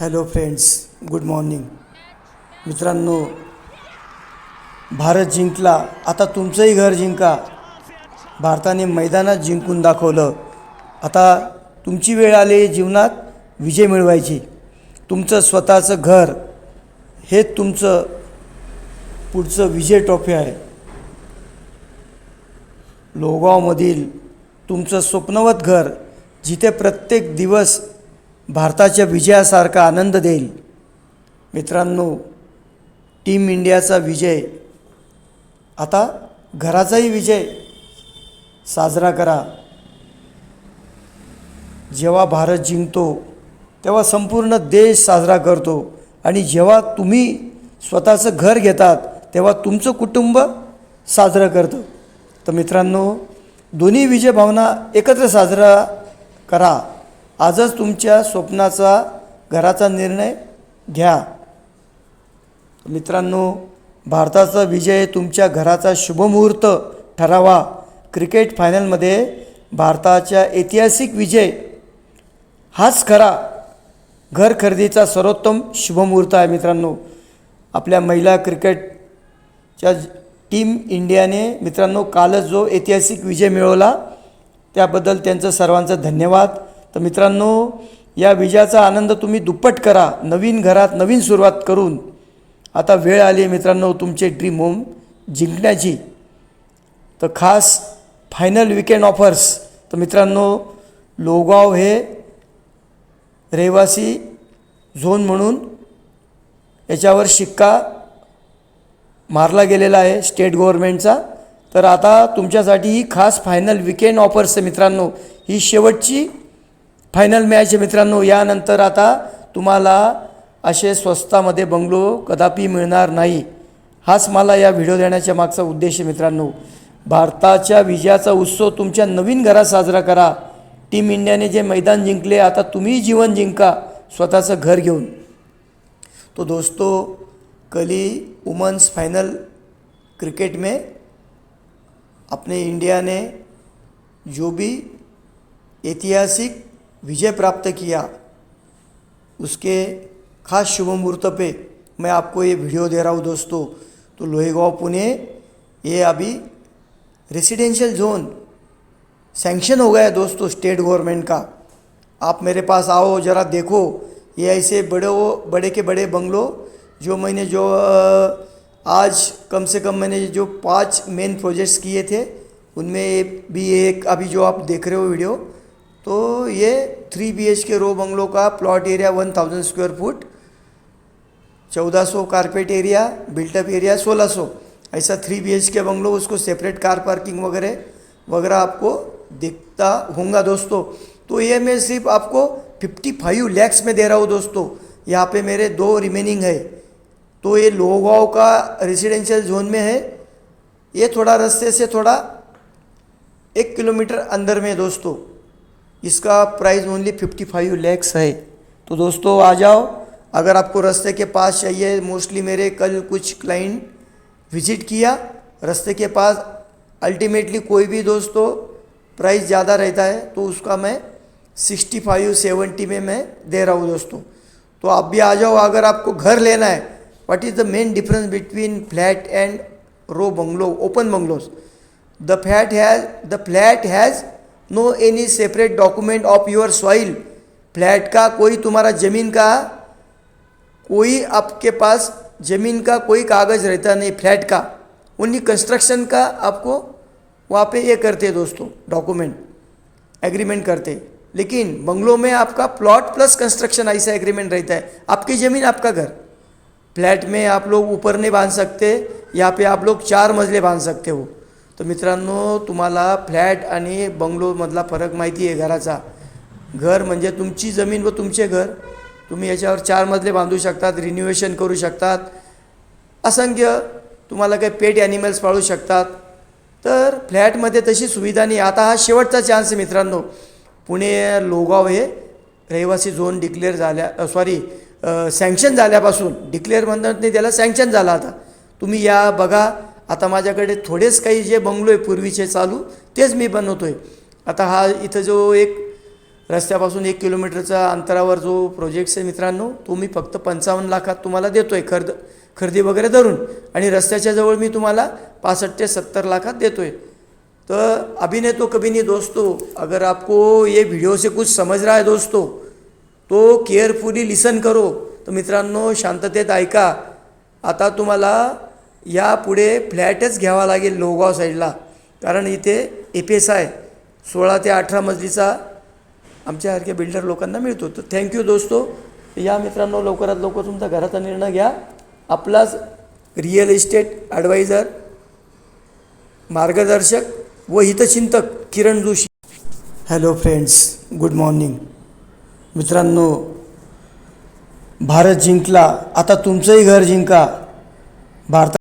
Hello friends good morning मित्रांनो भारत जिंकला आता तुमचंही घर जिंका. भारताने मैदानात जिंकून दाखवलं. आता तुमची वेळ आली जीवनात विजय मिळवायची. तुमचं स्वतःचं घर हे तुमचं पुढचं विजय ट्रॉफी आहे. लोगावमधील तुमचं स्वप्नवत घर जिथे प्रत्येक दिवस भारताच्या विजयासारखा आनंद देईल. मित्रांनो टीम इंडियाचा विजय. आता घराचाही विजय. साजरा करा. जेव्हा भारत जिंकतो तेव्हा संपूर्ण देश साजरा करतो. आणि जेव्हा तुम्ही स्वतःचं घर घेतात तेव्हा तुमचं कुटुंब साजरं करतं. तर मित्रांनो दोन्ही विजय भावना एकत्र साजरा करा. आजच तुमच्या स्वप्नाचा घराचा निर्णय घ्या. मित्रांनो भारताचा विजय तुमच्या घराचा शुभमुहूर्त ठरावा. क्रिकेट फायनलमध्ये भारताच्या ऐतिहासिक विजय. हाच खरा घर खरेदीचा सर्वोत्तम शुभमुहूर्त आहे मित्रांनो. आपल्या महिला क्रिकेटच्या टीम इंडियाने मित्रांनो कालच जो ऐतिहासिक विजय मिळवला त्याबद्दल त्यांचं सर्वांचं धन्यवाद. तर मित्रांनो या विजयाचा आनंद तुम्ही दुप्पट करा. नवीन घरात नवीन सुरुवात करून. आता वेळ आली आहे मित्रांनो तुमचे ड्रीम होम जिंकण्याची. तर खास फायनल विकेंड ऑफर्स तर मित्रांनो लोगाव हे रहिवासी झोन म्हणून याच्यावर शिक्का मारला गेलेला आहे स्टेट गव्हर्मेंटचा तर आता तुमच्यासाठी ही खास फायनल विकेंड ऑफर्स आहे मित्रांनो. ही शेवटची फायनल मॅच आहे मित्रांनो. यानंतर आता तुम्हाला असे स्वस्तामध्ये बंगलो कदापि मिळणार नाही. हाच मला या व्हिडिओ देण्याच्या मागचा उद्देश आहे मित्रांनो. भारताच्या विजयाचा उत्सव तुमच्या नवीन घरात साजरा करा. टीम इंडियाने जे मैदान जिंकले आता तुम्ही जीवन जिंका स्वतःचं घर घेऊन. तो दोस्तों कल ही वुमेंस फाइनल क्रिकेट में अपने इंडिया ने जो भी ऐतिहासिक विजय प्राप्त किया। उसके खास शुभ मुहूर्त पे मैं आपको ये वीडियो दे रहा हूँ दोस्तों। तो लोहेगांव, पुणे, ये अभी रेसिडेंशियल जोन सैंक्शन हो गया है दोस्तों स्टेट गवर्नमेंट का। आप मेरे पास आओ, ज़रा देखो ये ऐसे बड़े वो, बड़े के बड़े बंगलो जो मैंने जो आज कम से कम मैंने जो पाँच मेन प्रोजेक्ट्स किए थे, उनमें भी एक अभी जो आप देख रहे हो वीडियो तो ये three B H K row bungalow का plot area one thousand square foot चौदह सौ carpet area built up area सोलह सौ। ऐसा three B H K bungalow उसको सेपरेट कार पार्किंग वगैरह वगैरह आपको दिखता होगा दोस्तों। तो ये मैं सिर्फ़ आपको फिफ्टी फाइव लैक्स में दे रहा हूँ दोस्तों। यहाँ पे मेरे दो रिमेनिंग है। तो ये लोगांव का रेजिडेंशियल जोन में है। ये थोड़ा रस्ते से थोड़ा एक किलोमीटर अंदर में दोस्तों। इसका price only fifty five lakhs है। तो दोस्तों, आ जाओ। अगर आपको रास्ते के पास चाहिए मोस्टली मेरे कल कुछ क्लाइंट विज़िट किया, रास्ते के पास अल्टीमेटली कोई भी दोस्तों प्राइस ज़्यादा रहता है तो उसका मैं सिक्सटी फाइव सेवेंटी में मैं दे रहा हूँ दोस्तों। तो आप भी आ जाओ, अगर आपको घर लेना है। What is the main difference between flat and row bungalow open bungalows the flat has the flat has no any separate document of your soil. Flat का कोई तुम्हारा ज़मीन का, कोई आपके पास ज़मीन का कोई कागज़ रहता नहीं, फ्लैट का। ओनली कंस्ट्रक्शन का आपको वहाँ पे ये करते दोस्तों डॉक्यूमेंट एग्रीमेंट करते। लेकिन बंगलों में आपका प्लॉट प्लस कंस्ट्रक्शन ऐसा एग्रीमेंट रहता है। आपकी ज़मीन, आपका घर। फ्लैट में आप लोग ऊपर नहीं बाँध सकते, यहाँ पे आप लोग चार मजले बाँध सकते हो। तर मित्रांनो तुम्हाला फ्लॅट आणि बंगलोमधला फरक माहिती आहे घराचा. घर म्हणजे तुमची जमीन व तुमचे घर. तुम्ही याच्यावर चार मजले बांधू शकतात रिन्युवेशन करू शकतात. असंख्य तुम्हाला काही पेट ॲनिमल्स पाळू शकतात. तर फ्लॅटमध्ये तशी सुविधा नाही. आता हा शेवटचा चान्स आहे मित्रांनो. पुणे लोगाव हे रहिवासी झोन डिक्लेअर झाल्या सॉरी सँक्शन झाल्यापासून. डिक्लेअर म्हणतात नाही त्याला सँक्शन झाला आता. तुम्ही या बघा. आता माझ्याकडे थोडेच काही जे बंगलो आहे पूर्वीचे चालू तेच मी बनवतो आहे आता हा इथं जो एक रस्त्यापासून एक किलोमीटरच्या अंतरावर जो प्रोजेक्ट्स आहे मित्रांनो तो मी फक्त पंचावन्न लाखात तुम्हाला देतो आहे खर्द खरेदी वगैरे धरून. आणि रस्त्याच्या जवळ मी तुम्हाला पासष्ट ते सत्तर लाखात देतो आहे तर अभिनेतो तो कभी नहीं दोस्तों अगर आपको ये वीडियो से कुछ समझ रहा है दोस्तों तो केअरफुली लिसन करो. तर मित्रांनो शांततेत ऐका. आता तुम्हाला यापुढे फ्लॅटच घ्यावा लागेल लोहगाव साईडला. कारण इथे एफ एस आय सोळा ते अठरा मजलीचा आमच्यासारख्या बिल्डर लोकांना मिळतो. तर थँक्यू दोस्तो. या मित्रांनो लवकरात लवकर तुमचा घराचा निर्णय घ्या. आपलाच रिअल इस्टेट ॲडवायझर मार्गदर्शक व हितचिंतक Kiran Joshi. Hello friends good morning मित्रांनो भारत जिंकला आता तुमचंही घर जिंका. भारता